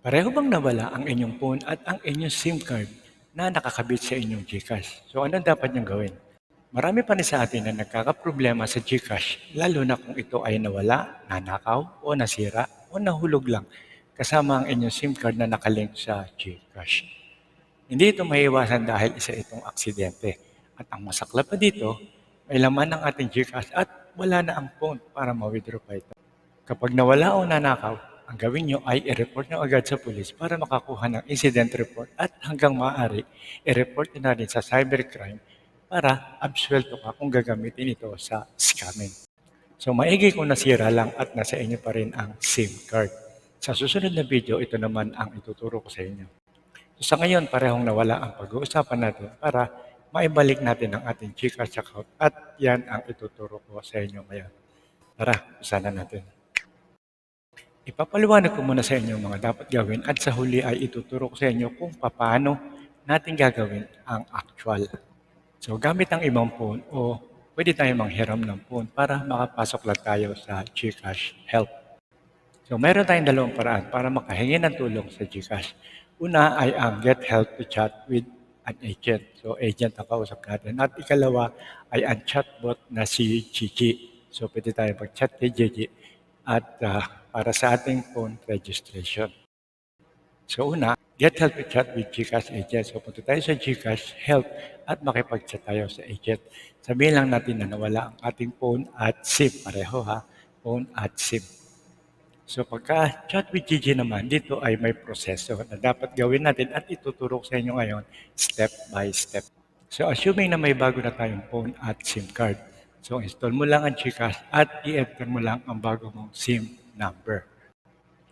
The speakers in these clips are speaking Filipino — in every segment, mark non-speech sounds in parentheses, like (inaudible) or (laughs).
Pareho bang nawala ang inyong phone at ang inyong SIM card na nakakabit sa inyong GCash? So ano dapat niyong gawin? Marami pa rin sa atin na nagkakaproblema sa GCash, lalo na kung ito ay nawala, nanakaw, o nasira, o nahulog lang, kasama ang inyong SIM card na nakalink sa GCash. Hindi ito maiiwasan dahil isa itong aksidente. At ang masaklap pa dito, may laman ng ating GCash at wala na ang phone para ma-withdraw pa ito. Kapag nawala o nanakaw, ang gawin nyo ay i-report nyo agad sa pulis para makakuha ng incident report at hanggang maaari, i-report nyo na rin sa cybercrime para absuelto ka kung gagamitin ito sa scamming. So maigi kung nasira lang at nasa inyo pa rin ang SIM card. Sa susunod na video, ito naman ang ituturo ko sa inyo. So sa ngayon, parehong nawala ang pag-uusapan natin para maibalik natin ang ating Gcash account at yan ang ituturo ko sa inyo ngayon. Tara, usanan natin. Ipapaliwanag ko muna sa inyo mga dapat gawin at sa huli ay ituturo ko sa inyo kung paano natin gagawin ang actual. So gamit ang ibang phone o pwede tayong manghiram ng phone para makapasok lang tayo sa Gcash Help. So meron tayong dalawang paraan para makahingi ng tulong sa Gcash. Una ay ang get help to chat with an agent. So agent ang kausap natin. At ikalawa ay ang chatbot na si Gigi. So pwede tayo mag-chat kay Gigi at ah, para sa ating phone registration. So una, get help to chat with Gcash agent. So punta tayo sa Gcash help at makipag-chat tayo sa agent. Sabihin lang natin na nawala ang ating phone at SIM. Pareho ha, phone at SIM. So pagka chat with Gigi naman, dito ay may proseso na dapat gawin natin at ituturo sa inyo ngayon step by step. So assuming na may bago na tayong phone at SIM card. So install mo lang ang Gcash at i-enter mo lang ang bago mong SIM number.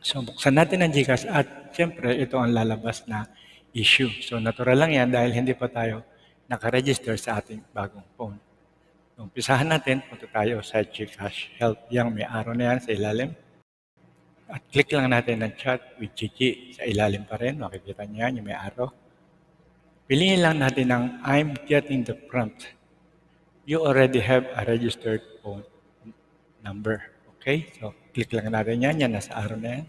So buksan natin ang Gcash at siyempre ito ang lalabas na issue. So natural lang yan dahil hindi pa tayo nakaregister sa ating bagong phone. So, umpisahan natin, punta tayo sa Gcash Help. Yang may araw na yan sa ilalim. At click lang natin ng chat with Gigi. Sa ilalim pa rin, makikita niyo yan, yung may araw. Piliin lang natin ang I'm getting the prompt. You already have a registered phone number. Okay? So, click lang natin yan. Yan, nasa araw na yan.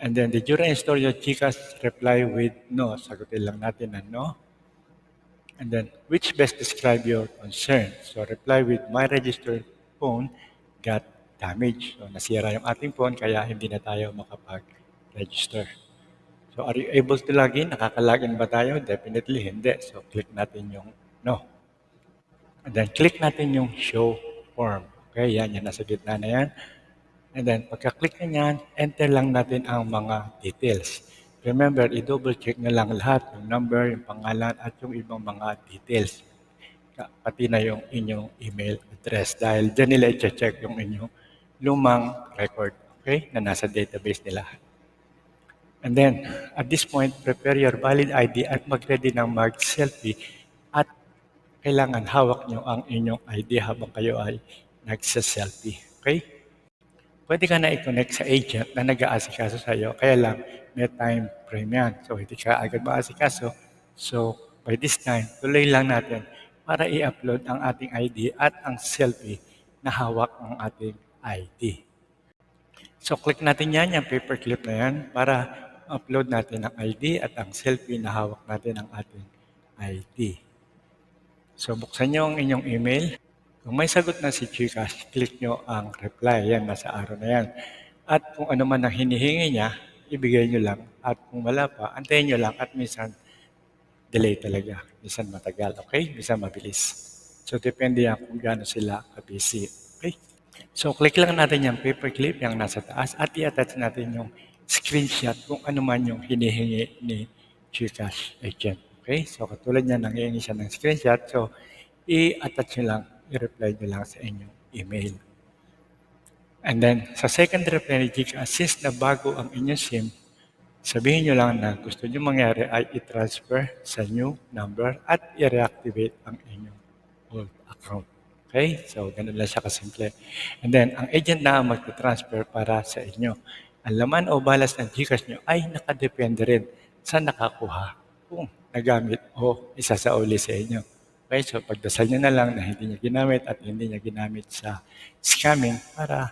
And then, did you reinstall your Gcash? Reply with no. Sagutin lang natin na no. And then, which best describe your concern? So, reply with my registered phone got damaged. So, nasira yung ating phone, kaya hindi na tayo makapag-register. So, are you able to log in? Nakaka-login ba tayo? Definitely hindi. So, click natin yung no. And then, click natin yung show form. Okay, yan, yan, nasa gitna na yan. And then, pagka-click na yan, enter lang natin ang mga details. Remember, i-double check na lang lahat, yung number, yung pangalan, at yung ibang mga details. Pati na yung inyong email address dahil dyan nila i-check yung inyong lumang record, okay, na nasa database nila. And then, at this point, prepare your valid ID at mag-ready ng mag-selfie at kailangan hawak nyo ang inyong ID habang kayo ay nagsa-selfie. Okay? Pwede ka na i-connect sa agent na nag-aasikaso sa iyo. Kaya lang, may time frame yan. So, hindi ka agad maasikaso. So, by this time, tuloy lang natin para i-upload ang ating ID at ang selfie na hawak ng ating ID. So, click natin yan, yung paperclip na yan, para upload natin ang ID at ang selfie na hawak natin ang ating ID. So, buksan nyo ang inyong email. Kung may sagot na si Gcash, (laughs) click nyo ang reply. Yan, nasa araw na yan. At kung ano man ang hinihingi niya, ibigay nyo lang. At kung wala pa, antayin nyo lang at minsan delay talaga. Minsan matagal, okay? Minsan mabilis. So, depende yan kung gaano sila ka-busy. Okay? So, click lang natin yung paperclip, yung nasa taas, at i-attach natin yung screenshot kung ano man yung hinihingi ni Gcash agent. Okay? So, katulad niya, nangihingi siya ng screenshot. So, i-attach nyo lang, i-reply nyo lang sa inyong email. And then, sa second reply ni Gcash, since na bago ang inyong SIM, sabihin nyo lang na gusto nyo mangyari ay i-transfer sa new number at i-reactivate ang inyong old account. Okay? So, ganun lang siya kasimple. And then, ang agent na magta-transfer para sa inyo. Ang laman o balas ng Gcash nyo ay nakadepende rin sa nakakuha kung nagamit o isasauli sa inyo. Okay, so pagdasal nyo na lang na hindi niya ginamit at hindi niya ginamit sa scamming para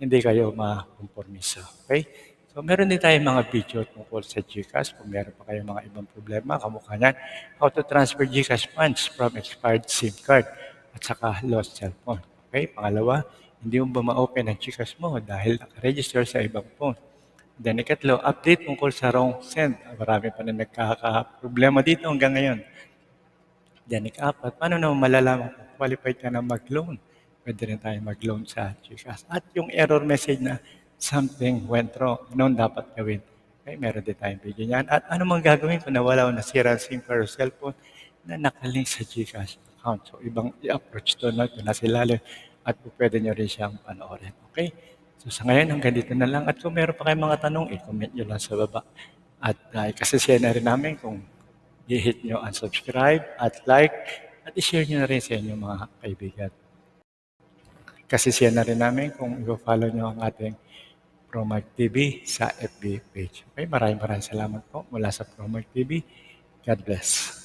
hindi kayo makompromiso. Okay? So So meron din tayong mga video tungkol sa GCash kung meron pa kayong mga ibang problema, kamukha niyan, how to transfer GCash funds from expired SIM card at saka lost cellphone. Okay, pangalawa, hindi mo ba ma-open ang GCash mo dahil nakaregister sa ibang phone. Then ikatlo, update tungkol sa wrong send. Marami pa na nagkaka-problema dito hanggang ngayon. Then ika-apat, paano naman malalaman kung qualified ka na mag-loan? Pwede rin tayo mag-loan sa GCash. At yung error message na something went wrong, noon dapat gawin. Okay, meron din tayong video niyan. At ano mang gagawin kung nawala o nasira ang SIM card or cellphone na nakalink sa GCash account. So, ibang i-approach to na ito na sila at pwede nyo rin siyang panoorin. Okay? So, sa ngayon, hanggang dito na lang. At kung meron pa kayong mga tanong, i-comment nyo lang sa baba. At uh, kasi share na rin namin kung i-hit nyo ang subscribe at like at i-share nyo na rin sa inyong mga kaibigan. Kasi share na rin namin kung i-follow nyo ang ating Promag TV sa FB page. Okay, maraming maraming salamat po mula sa Promag TV. God bless.